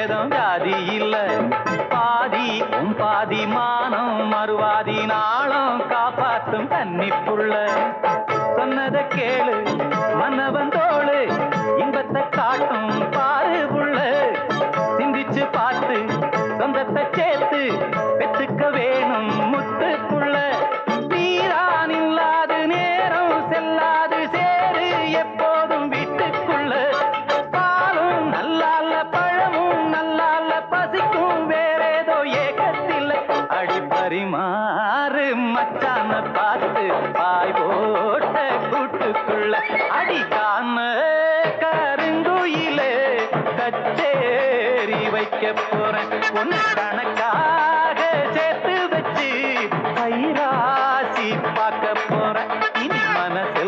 பேதம் ஜாதி இல்ல. பாதி உன் பாதி மானம் மறுவாதி நாளம் காப்பாத்தும் தண்ணி புள்ள சொன்னதை கேளு மன்னவன் தோளு இன்பத்தை காட்டும் பாரு புள்ள சிந்திச்சு பார்த்து சொந்தத்தை சேர்த்து பெற்றுக்க வேணும் முத்துக்குள்ள. நீதான் இல்லாது நேரம் செல்லாது சேரு எப்போதும் பரிமாறு மச்சான பார்த்து பாய் போட்ட கூட்டுக்குள்ள அடிக்காம கருங்குயிலே கச்சேரி வைக்க போறேன். ஒன்னு கணக்காக சேர்த்து வச்சு கைராசி பார்க்க போறேன்.